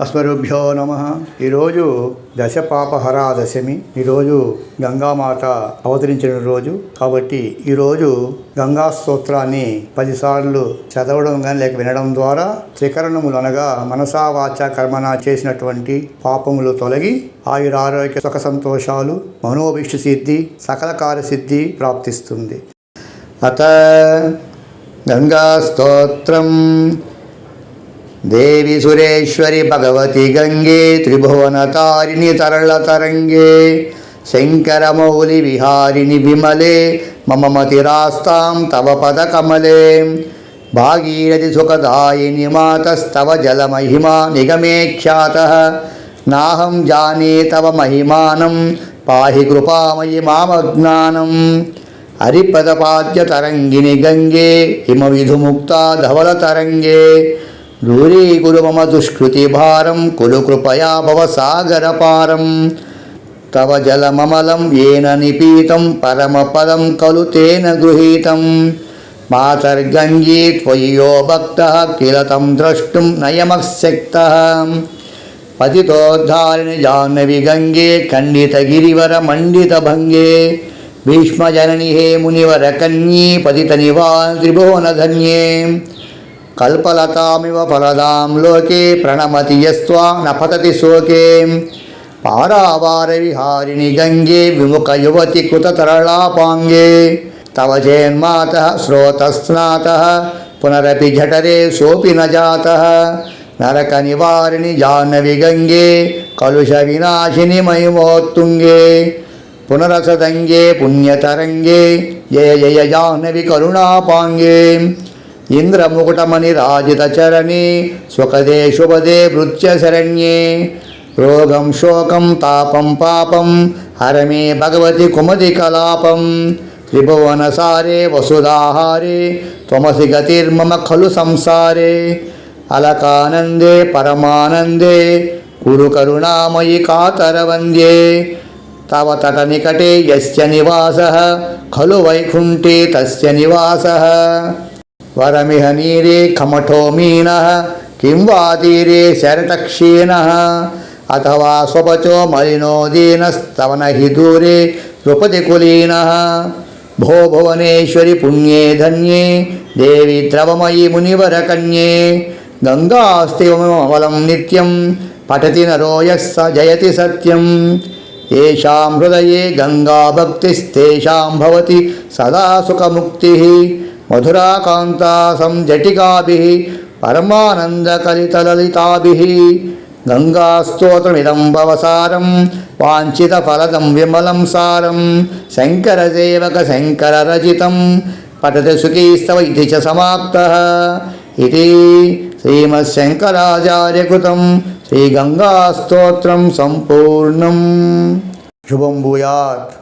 అస్మరుభ్యో నమ. ఈరోజు దశపాపహరా దశమి ఈరోజు గంగామాత అవతరించిన రోజు. కాబట్టి ఈరోజు గంగా స్తోత్రాన్ని పదిసార్లు చదవడం కానీ లేక వినడం ద్వారా త్రికరణములు అనగా మనసా వాచ కర్మన చేసినటువంటి పాపములు తొలగి ఆయుర ఆరోగ్య సుఖ సంతోషాలు మనోభిష్టి సిద్ధి సకల కార్యసిద్ధి ప్రాప్తిస్తుంది. అత గంగా స్తోత్రం. దేవి సురేశ్వరి భగవతి గంగే త్రిభువనతారిణి తరళతరంగే శంకరమౌలి విహారిణి విమలే మమ మతిరాస్తాం తవ పదకమలే భాగీరథి సుఖదాయిని మాతస్తవ జలమహిమా నిగమే ఖ్యాత నాహం జానే తవ మహిమానం పాహి కృపామయి మామజ్ఞానం హరిపదపాద్య హరిపదపాద్యతరంగిణి గంగే హిమవిధుముక్త ధవల తరంగే మమ దుష్కృతిభారం కులు కృపయా భవ సాగరపారం. తవ జలమమలం ఏన నిపీతం పరమపదం ఖలు తేన గృహీతం. మాతర్గంగీ త్వయి యో భక్త కిల తం ద్రష్టుం నయమశక్త. పతితోద్ధారిణి జాహ్నవి గంగే ఖండితగిరివర మండితభంగే భీష్మజనని హే మునివర కన్యీ పతిత నివా త్రిభువనధన్యే కల్పలతామివ ఫలదాం లోకే ప్రణమతి యస్వా నపతతి శోకే. పారావార విహారిణి గంగే విముఖ యువతి కృతతరళాపాంగే. తవ జేన్మాత స్రోతస్నాత పునరపి జఠరే సోపి న నరక నివారిణి జాహ్నవి గంగే కలుష వినాశిని మహిమోత్తుంగే. పునరసదంగే పుణ్యతరంగే. జయ జయ జాహ్నవి కరుణాపాంగే. ఇంద్రముకుటమణి రాజితచరణి సుఖదే శుభదే భృత్య శరణ్యే రోగం శోకం తాపం పాపం హరమే భగవతి కుమది కలాపం. త్రిభువనసారే వసుధాహారే త్వమసి గతిర్మమ ఖలు సంసారే. అలకానందే పరమానందే కురు కరుణామయి కాతరవంద్యే. తవ తట నికటే యస్య నివాస ఖలు వైకుంఠే తస్య నివాస. వరమిహ నీరే కమఠో మీన కిం వా తీరే శరటక్షీణ అథవా స్వపచో మలినో దీనస్తవన హి దూరే నృపతి కులీన భో భువనేశ్వరి పుణ్యే ధన్యే దేవి ద్రవమయీ మునివర కన్యే గంగాస్తిమలం నిత్యం పఠతి నరో స జయతి సత్యం. ఏషాం హృదయే గంగా భక్తిస్తేషాం భవతి సదా సుఖముక్తి. మధురాకాంతాసం జటికాభి పరమానందకలితలలితాభి. గంగాస్తోత్రమిదం భవసారం వాంఛిత ఫలదం విమలం సారం శంకరసేవక శంకరరచితం పఠతి సుఖీస్తవ ఇది చ సమాప్త. ఇది శ్రీమశంకరాచార్యకృతం శ్రీగంగాస్తోత్రం సంపూర్ణం. శుభం భూయాత్.